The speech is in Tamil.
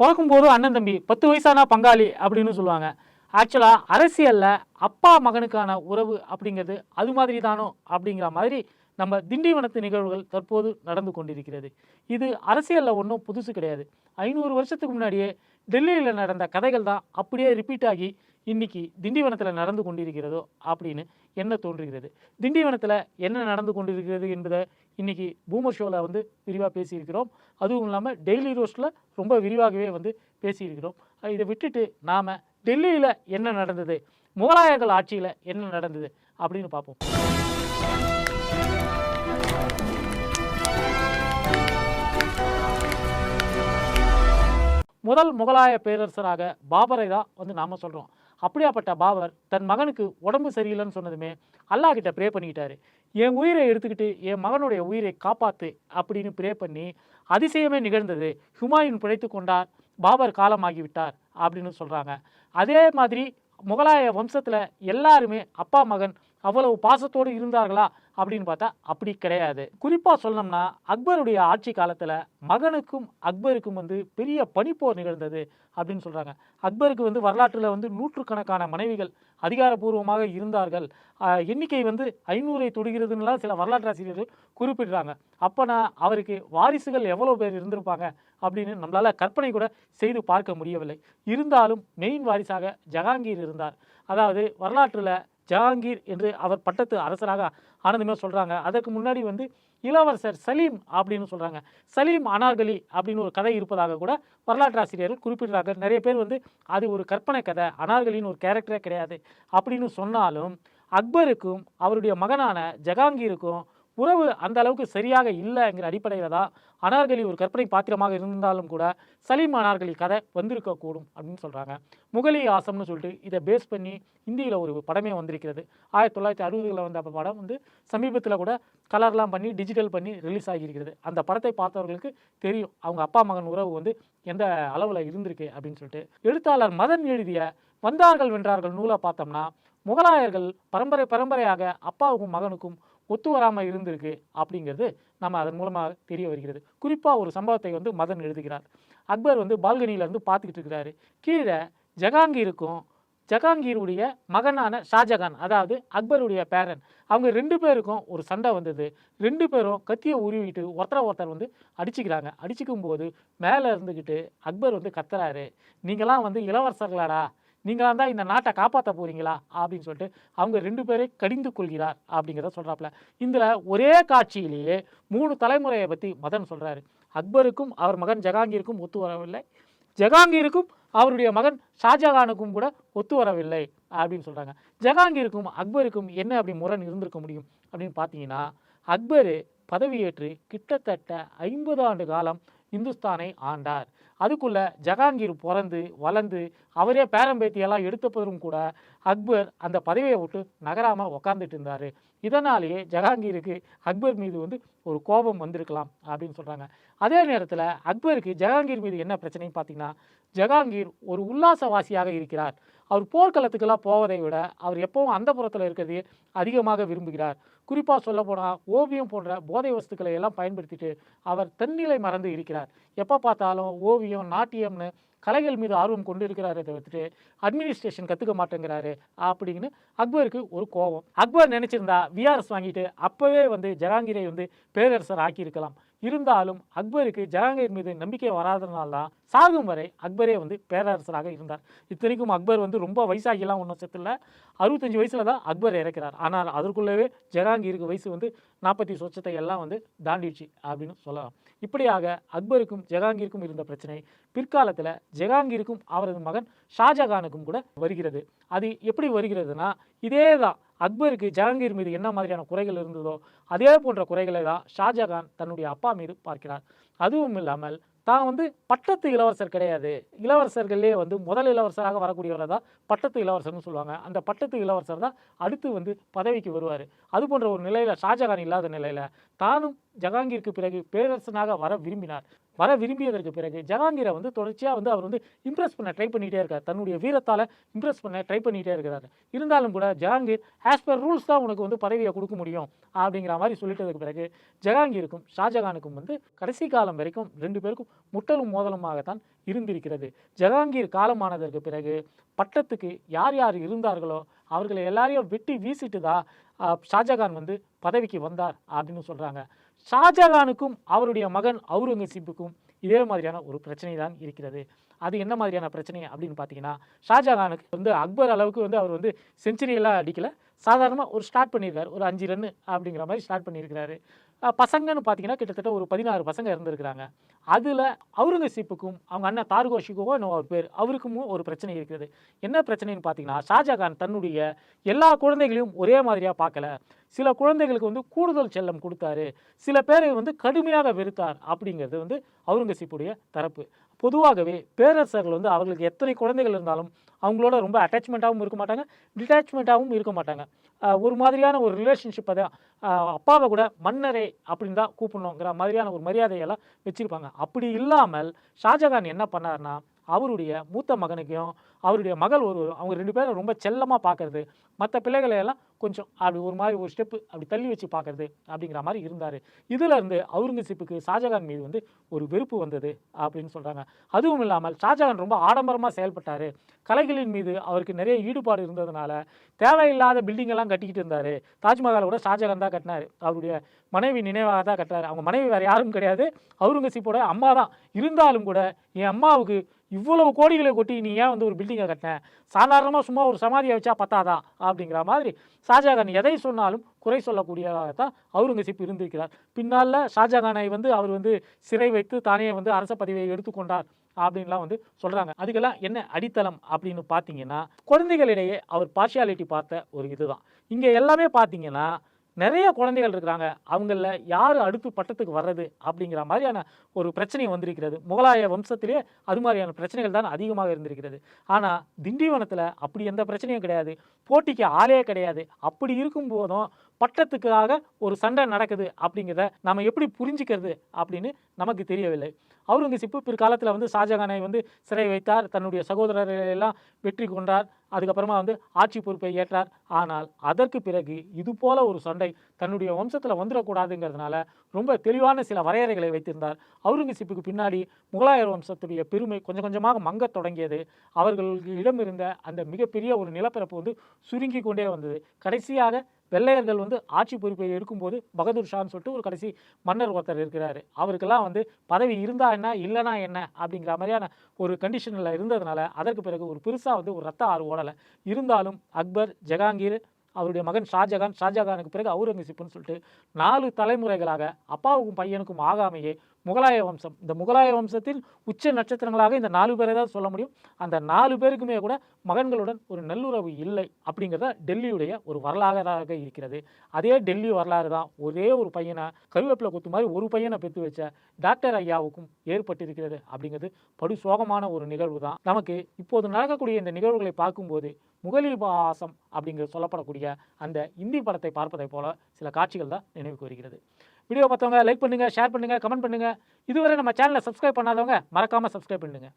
பிறக்கும்போது அண்ணன் தம்பி பத்து வயசானா பங்காளி? அப்படின்னு சொல்லுவாங்க. ஆக்சுவலாக அரசியலில் அப்பா மகனுக்கான உறவு அப்படிங்கிறது அது மாதிரி தானோ அப்படிங்கிற மாதிரி நம்ம திண்டிவனத்து நிகழ்வுகள் தற்போது நடந்து கொண்டிருக்கிறது. இது அரசியலில் ஒன்றும் புதுசு கிடையாது. ஐநூறு வருஷத்துக்கு முன்னாடியே டெல்லியில் நடந்த கதைகள் தான் அப்படியே ரிப்பீட் ஆகி இன்னைக்கு திண்டிவனத்தில் நடந்து கொண்டிருக்கிறதோ அப்படின்னு என்ன தோன்றுகிறது? திண்டிவனத்தில் என்ன நடந்து கொண்டிருக்கிறது என்பதை இன்னைக்கு பூமர் ஷோவில் வந்து விரிவாக பேசியிருக்கிறோம். அதுவும் இல்லாமல் டெய்லி ரோஸ்ட்டில் ரொம்ப விரிவாகவே வந்து பேசியிருக்கிறோம். இதை விட்டுட்டு நாம் டெல்லியில் என்ன நடந்தது? முகலாயர்கள் ஆட்சியில் என்ன நடந்தது? அப்படின்னு பார்ப்போம். முதல் முகலாய பேரரசராக பாபரை தான் வந்து நாம் சொல்கிறோம் அப்படியாப்பட்ட பாபர் தன் மகனுக்கு உடம்பு சரியில்லைன்னு சொன்னதுமே அல்லாஹ் கிட்ட ப்ரே பண்ணிக்கிட்டாரு. என் உயிரை எடுத்துக்கிட்டு என் மகனுடைய உயிரை காப்பாத்து அப்படின்னு ப்ரே பண்ணி அதிசயமே நிகழ்ந்தது. ஹுமாயூன் பிழைத்து கொண்டார். பாபர் காலமாகிவிட்டார் அப்படின்னு சொல்கிறாங்க அதே மாதிரி முகலாய வம்சத்தில் எல்லாருமே அப்பா மகன் அவ்வளவு பாசத்தோடு இருந்தார்களா அப்படின்னு பார்த்தா அப்படி கிடையாது. குறிப்பாக சொல்லணும்னா அக்பருடைய ஆட்சி காலத்தில் மகனுக்கும் அக்பருக்கும் வந்து பெரிய பனிப்போர் நிகழ்ந்தது அப்படின்னு சொல்கிறாங்க அக்பருக்கு வந்து வரலாற்றில் வந்து நூற்றுக்கணக்கான மனைவிகள் அதிகாரப்பூர்வமாக இருந்தார்கள். எண்ணிக்கை வந்து ஐநூறை தொடுகிறதுன்னெலாம் சில வரலாற்று ஆசிரியர்கள் குறிப்பிடுறாங்க. அப்போனா அவருக்கு வாரிசுகள் எவ்வளோ பேர் இருந்திருப்பாங்க அப்படின்னு நம்மளால் கற்பனை கூட செய்து பார்க்க முடியவில்லை. இருந்தாலும் மெயின் வாரிசாக ஜஹாங்கீர் இருந்தார். அதாவது வரலாற்றில் ஜஹாங்கீர் என்று அவர் பட்டத்து அரசராக ஆனந்தமே சொல்கிறாங்க அதற்கு முன்னாடி வந்து இளவரசர் சலீம் அப்படின்னு சொல்கிறாங்க சலீம் அனார்கலி அப்படின்னு ஒரு கதை இருப்பதாக கூட வரலாற்று ஆசிரியர்கள் குறிப்பிடுறாங்க. நிறைய பேர் வந்து அது ஒரு கற்பனை கதை அனார்கலின்னு ஒரு கேரக்டரே கிடையாது அப்படின்னு சொன்னாலும் அக்பருக்கும் அவருடைய மகனான ஜஹாங்கீருக்கும் உறவு அந்த அளவுக்கு சரியாக இல்லைங்கிற அடிப்படையில் தான் அனார்கலி ஒரு கற்பனை பாத்திரமாக இருந்தாலும் கூட சலீம் அனார்கலி கதை வந்திருக்கக்கூடும் அப்படின்னு சொல்கிறாங்க முகலி ஆசம்னு சொல்லிட்டு இதை பேஸ் பண்ணி இந்தியில் ஒரு படமே வந்திருக்கிறது. ஆயிரத்தி தொள்ளாயிரத்தி அறுபதுகளில் வந்த படம் வந்து சமீபத்தில் கூட கலர்லாம் பண்ணி டிஜிட்டல் பண்ணி ரிலீஸ் ஆகியிருக்கிறது. அந்த படத்தை பார்த்தவர்களுக்கு தெரியும். அவங்க அப்பா மகன் உறவு வந்து எந்த அளவில் இருந்திருக்கு அப்படின்னு சொல்லிட்டு. எழுத்தாளர் மதன் எழுதிய வந்தார்கள் வென்றார்கள் நூலை பார்த்தோம்னா முகலாயர்கள் பரம்பரை பரம்பரையாக அப்பாவுக்கும் மகனுக்கும் ஒத்து வராமல் இருந்திருக்கு அப்படிங்கிறது நம்ம அதன் மூலமாக தெரிய வருகிறது. குறிப்பாக ஒரு சம்பவத்தை வந்து மதன் எழுதுகிறார். அக்பர் வந்து பால்கனியிலேருந்து பார்த்துக்கிட்டு இருக்கிறாரு. கீழே ஜஹாங்கீருக்கும் ஜஹாங்கீருடைய மகனான ஷாஜகான் அதாவது அக்பருடைய பேரன் அவங்க ரெண்டு பேருக்கும் ஒரு சண்டை வந்தது. ரெண்டு பேரும் கத்தியை உருவிட்டு ஒருத்தர ஒருத்தர் வந்து அடிச்சுக்கிறாங்க. அடிச்சுக்கும் போது மேலே இருந்துக்கிட்டு அக்பர் வந்து கத்துறாரு. நீங்களாம் வந்து இளவரசர்களாடா? நீங்களாம் தான் இந்த நாட்டை காப்பாற்ற போகிறீங்களா அப்படின்னு சொல்லிட்டு அவங்க ரெண்டு பேரை கடிந்து கொள்கிறார் அப்படிங்கிறத சொல்கிறாப்புல இதில் ஒரே காட்சியிலேயே மூணு தலைமுறையை பற்றி மதன் சொல்கிறாரு அக்பருக்கும் அவர் மகன் ஜகாங்கீருக்கும் ஒத்து வரவில்லை. ஜஹாங்கீருக்கும் அவருடைய மகன் ஷாஜகானுக்கும் கூட ஒத்து வரவில்லை அப்படின்னு சொல்கிறாங்க ஜஹாங்கீருக்கும் அக்பருக்கும் என்ன அப்படி முரண் இருந்திருக்க முடியும் அப்படின்னு பார்த்தீங்கன்னா அக்பர் பதவியேற்று கிட்டத்தட்ட ஐம்பது ஆண்டு காலம் இந்துஸ்தானை ஆண்டார். அதுக்குள்ளே ஜஹாங்கீர் பிறந்து வளர்ந்து அவரே பேரம்பேத்தியெல்லாம் எடுத்தப்பதும் கூட அக்பர் அந்த பதவியை விட்டு நகராமல் உக்காந்துட்டு இருந்தார். இதனாலேயே ஜஹாங்கீருக்கு அக்பர் மீது வந்து ஒரு கோபம் வந்திருக்கலாம் அப்படின்னு சொல்கிறாங்க அதே நேரத்தில் அக்பருக்கு ஜஹாங்கீர் மீது என்ன பிரச்சனைன்னு பார்த்தீங்கன்னா ஜஹாங்கீர் ஒரு உல்லாசவாசியாக இருக்கிறார். அவர் போர்க்களத்துக்கெல்லாம் போவதை விட அவர் எப்பவும் அந்த புறத்தில் இருக்கிறதையே அதிகமாக விரும்புகிறார். குறிப்பாக சொல்ல போனால் ஓவியம் போன்ற போதை வஸ்துக்களை எல்லாம் பயன்படுத்திட்டு அவர் தன்னிலை மறந்து இருக்கிறார். எப்போ பார்த்தாலும் ஓவியம் நாட்டியம்னு கலைகள் மீது ஆர்வம் கொண்டு இருக்கிறாரே வந்துட்டு அட்மினிஸ்ட்ரேஷன் கற்றுக்க மாட்டேங்கிறாரு அப்படின்னு அக்பருக்கு ஒரு கோபம். அக்பர் நினச்சிருந்தா விஆர்எஸ் வாங்கிட்டு அப்போவே வந்து ஜஹாங்கீரை வந்து பேரரசர் ஆக்கியிருக்கலாம். இருந்தாலும் அக்பருக்கு ஜஹாங்கீர் மீது நம்பிக்கை வராதனால தான் சாகும் வரை அக்பரே வந்து பேரரசராக இருந்தார். இத்தனைக்கும் அக்பர் வந்து ரொம்ப வயசாகிலாம் ஒன்றும் செத்துல. அறுபத்தஞ்சு வயசில் தான் அக்பர் இறக்கிறார். ஆனால் அதற்குள்ளவே ஜஹாங்கீருக்கு வயசு வந்து நாற்பத்தி சொச்சத்தை எல்லாம் வந்து தாண்டிடுச்சு அப்படின்னு சொல்லலாம். இப்படியாக அக்பருக்கும் ஜஹாங்கீருக்கும் இருந்த பிரச்சனை பிற்காலத்தில் ஜஹாங்கீருக்கும் அவரது மகன் ஷாஜகானுக்கும் கூட வருகிறது. அது எப்படி வருகிறதுனா இதே தான் அக்பருக்கு ஜஹாங்கீர் மீது என்ன மாதிரியான குறைகள் இருந்ததோ அதே போன்ற குறைகளை தான் ஷாஜகான் தன்னுடைய அப்பா மீது பார்க்கிறார். அதுவும் இல்லாமல் தான் வந்து பட்டத்து இளவரசர் கிடையாது. இளவரசர்களே வந்து முதல் இளவரசராக வரக்கூடியவரை தான் பட்டத்து இளவரசர்னு சொல்லுவாங்க. அந்த பட்டத்து இளவரசர் தான் அடுத்து வந்து பதவிக்கு வருவார். அது போன்ற ஒரு நிலையில் ஷாஜகான் இல்லாத நிலையில் தானும் ஜஹாங்கீருக்கு பிறகு பேரரசனாக வர விரும்பினார். வர விரும்பியதற்கு பிறகு ஜஹாங்கீரை வந்து தொடர்ச்சியாக வந்து அவர் வந்து இம்ப்ரெஸ் பண்ண ட்ரை பண்ணிகிட்டே இருக்கார். தன்னுடைய வீரத்தால் இம்ப்ரெஸ் பண்ண ட்ரை பண்ணிகிட்டே இருக்கிறார். இருந்தாலும் கூட ஜஹாங்கீர் ஆஸ் பர் ரூல்ஸ் தான் உனக்கு வந்து பதவியை கொடுக்க முடியும் அப்படிங்கிற மாதிரி சொல்லிட்டதுக்கு பிறகு ஜஹாங்கீருக்கும் ஷாஜகானுக்கும் வந்து கடைசி காலம் வரைக்கும் ரெண்டு பேருக்கும் முட்டலும் மோதலுமாகத்தான் இருந்திருக்கிறது. ஜஹாங்கீர் காலமானதற்கு பிறகு பட்டத்துக்கு யார் யார் இருந்தார்களோ அவர்களை எல்லாரையும் வெட்டி வீசிட்டு தான் ஷாஜகான் வந்து பதவிக்கு வந்தார் அப்படின்னு சொல்கிறாங்க ஷாஜகானுக்கும் அவருடைய மகன் அவுரங்கசீப்புக்கும் இதே மாதிரியான ஒரு பிரச்சனை தான் இருக்கிறது. அது என்ன மாதிரியான பிரச்சனை அப்படின்னு பார்த்தீங்கன்னா ஷாஜகானுக்கு வந்து அக்பர் அளவுக்கு வந்து அவர் வந்து செஞ்சுரியெல்லாம் அடிக்கலை. சாதாரணமாக ஒரு ஸ்டார்ட் பண்ணியிருக்காரு ஒரு அஞ்சு ரன்னு அப்படிங்கிற மாதிரி ஸ்டார்ட் பண்ணியிருக்கிறாரு. பசங்கன்னு பார்த்தீங்கன்னா கிட்டத்தட்ட ஒரு பதினாறு பசங்க இருந்திருக்கிறாங்க. அதில் அவுரங்கசீப்புக்கும் அவங்க அண்ணன் தார்கோஷிக்கோ என்னவோ அவர் பேர் அவருக்கும் ஒரு பிரச்சனை இருக்கிறது என்ன பிரச்சனைன்னு பார்த்தீங்கன்னா ஷாஜகான் தன்னுடைய எல்லா குழந்தைகளையும் ஒரே மாதிரியாக பார்க்கல சில குழந்தைகளுக்கு வந்து கூடுதல் செல்லம் கொடுத்தாரு. சில பேரை வந்து கடுமையாக வெறுத்தார் அப்படிங்கிறது வந்து அவுரங்கசீப்புடைய தரப்பு. பொதுவாகவே பேரரசர்கள் வந்து அவர்களுக்கு எத்தனை குழந்தைகள் இருந்தாலும் அவங்களோட ரொம்ப அட்டாச்மெண்ட்டாகவும் இருக்க மாட்டாங்க டிட்டாச்மெண்ட்டாகவும் இருக்க மாட்டாங்க. ஒரு மாதிரியான ஒரு ரிலேஷன்ஷிப் தான் அப்பாவை கூட மன்னரே அப்படின்னு தான் கூப்பிடணுங்கிற மாதிரியான ஒரு மரியாதையெல்லாம் வச்சுருப்பாங்க. அப்படி இல்லாமல் ஷாஜகான் என்ன பண்ணார்னா அவருடைய மூத்த மகனுக்கும் அவருடைய மகள் ஒரு அவங்க ரெண்டு பேரும் ரொம்ப செல்லமாக பார்க்கறது மற்ற பிள்ளைகளை எல்லாம் கொஞ்சம் அப்படி ஒரு மாதிரி ஒரு ஸ்டெப்பு அப்படி தள்ளி வச்சு பார்க்கறது அப்படிங்கிற மாதிரி இருந்தார். இதில் இருந்து அவுரங்கசீப்புக்கு ஷாஜகான் மீது வந்து ஒரு வெறுப்பு வந்தது அப்படின்னு சொல்கிறாங்க அதுவும் இல்லாமல் ஷாஜகான் ரொம்ப ஆடம்பரமாக செயல்பட்டார். கலைகளின் மீது அவருக்கு நிறைய ஈடுபாடு இருந்ததுனால தேவையில்லாத பில்டிங்கெல்லாம் கட்டிக்கிட்டு இருந்தார். தாஜ்மஹாலை கூட ஷாஜகான் தான் கட்டினார். அவருடைய மனைவி நினைவாக தான் கட்டுறாரு. அவங்க மனைவி வேறு யாரும் கிடையாது. அவுரங்கசீப்போட அம்மா தான். இருந்தாலும் கூட என் அம்மாவுக்கு இவ்வளவு கோடிகளை கொட்டி நீ ஏன் வந்து ஒரு பில்டிங்கை கட்டினேன் சாதாரணமாக சும்மா ஒரு சமாதியை வச்சா பத்தாதா? அப்படிங்கிற மாதிரி ஷாஜகான் எதை சொன்னாலும் குறை சொல்லக்கூடியதாகத்தான் அவுரங்கசீப் இருந்திருக்கிறார். பின்னால் ஷாஜகானை வந்து அவர் வந்து சிறை வைத்து தானே வந்து அரச பதவியை எடுத்துக்கொண்டார் அப்படின்லாம் வந்து சொல்கிறாங்க அதுக்கெல்லாம் என்ன அடித்தளம் அப்படின்னு பார்த்தீங்கன்னா குழந்தைகளிடையே அவர் பார்ஷியாலிட்டி பார்த்த ஒரு இதுதான். இங்கே எல்லாமே பார்த்தீங்கன்னா நிறைய குழந்தைகள் இருக்கிறாங்க. அவங்கள யார் அடுத்து பட்டத்துக்கு வர்றது அப்படிங்கிற மாதிரியான ஒரு பிரச்சனை வந்திருக்கிறது. முகலாய வம்சத்திலே அது மாதிரியான பிரச்சனைகள் தான் அதிகமாக இருந்திருக்கிறது. ஆனால் திண்டிவனத்தில் அப்படி எந்த பிரச்சனையும் கிடையாது. போட்டிக்கு ஆளே கிடையாது. அப்படி இருக்கும் போதும் பட்டத்துக்காக ஒரு சண்டை நடக்குது அப்படிங்கிறத நம்ம எப்படி புரிஞ்சுக்கிறது அப்படின்னு நமக்கு தெரியவில்லை. அவுரங்கசீப்பு பிற்காலத்தில் வந்து ஷாஜகானை வந்து சிறை வைத்தார். தன்னுடைய சகோதரர்களெல்லாம் வெற்றி கொண்டார். அதுக்கப்புறமா வந்து ஆட்சி பொறுப்பை ஏற்றார். ஆனால் அதற்கு பிறகு இது போல ஒரு சண்டை தன்னுடைய வம்சத்தில் வந்துடக்கூடாதுங்கிறதுனால ரொம்ப தெளிவான சில வரையறைகளை வைத்திருந்தார். அவுரங்கசீப்புக்கு பின்னாடி முகலாயர் வம்சத்துடைய பெருமை கொஞ்சம் கொஞ்சமாக மங்கத் தொடங்கியது. அவர்களுக்கு இருந்த அந்த மிகப்பெரிய ஒரு நிலப்பரப்பு வந்து சுருங்கி கொண்டே வந்தது. கடைசியாக வெள்ளையர்கள் வந்து ஆட்சி பொறுப்பை எடுக்கும்போது பகதூர் ஷான்னு சொல்லிட்டு ஒரு கடைசி மன்னர் ஒருத்தர் இருக்கிறாரு. அவருக்கெல்லாம் வந்து பதவி இருந்தா என்ன இல்லைனா என்ன அப்படிங்கிற மாதிரியான ஒரு கண்டிஷனில் இருந்ததுனால அதற்கு பிறகு ஒரு பெருசாக வந்து ஒரு ரத்த ஆறு ஓடலை. இருந்தாலும் அக்பர் ஜஹாங்கீர் அவருடைய மகன் ஷாஜகான் ஷாஜகானுக்கு பிறகு அவுரங்கசீப்புன்னு சொல்லிட்டு நாலு தலைமுறைகளாக அப்பாவுக்கும் பையனுக்கும் ஆகாமையே முகலாய வம்சம். இந்த முகலாய வம்சத்தின் உச்ச நட்சத்திரங்களாக இந்த நாலு பேரை தான் சொல்ல முடியும். அந்த நாலு பேருக்குமே கூட மகன்களுடன் ஒரு நல்லுறவு இல்லை அப்படிங்கிறத டெல்லியுடைய ஒரு வரலாறாக இருக்கிறது. அதே டெல்லி வரலாறு தான். ஒரே ஒரு பையனை கருவேப்பிலை கொத்து மாதிரி ஒரு பையனை பெற்று வச்ச டாக்டர் ஐயாவுக்கும் ஏற்பட்டிருக்கிறது அப்படிங்கிறது படு சோகமான ஒரு நிகழ்வு தான். நமக்கு இப்போது நடக்கக்கூடிய இந்த நிகழ்வுகளை பார்க்கும்போது முகலிபாசம் அப்படிங்கிற சொல்லப்படக்கூடிய அந்த இந்தி படத்தை பார்ப்பதை போல சில காட்சிகள் தான் நினைவுக்கு வருகிறது. வீடியோ பார்த்தவங்க லைக் பண்ணுங்கள் ஷேர் பண்ணுங்க கமெண்ட் பண்ணுங்க. இதுவரை நம்ம சேனலை சப்ஸ்கிரைப் பண்ணாதவங்க மறக்காமல் சப்ஸ்கிரைப் பண்ணுங்கள்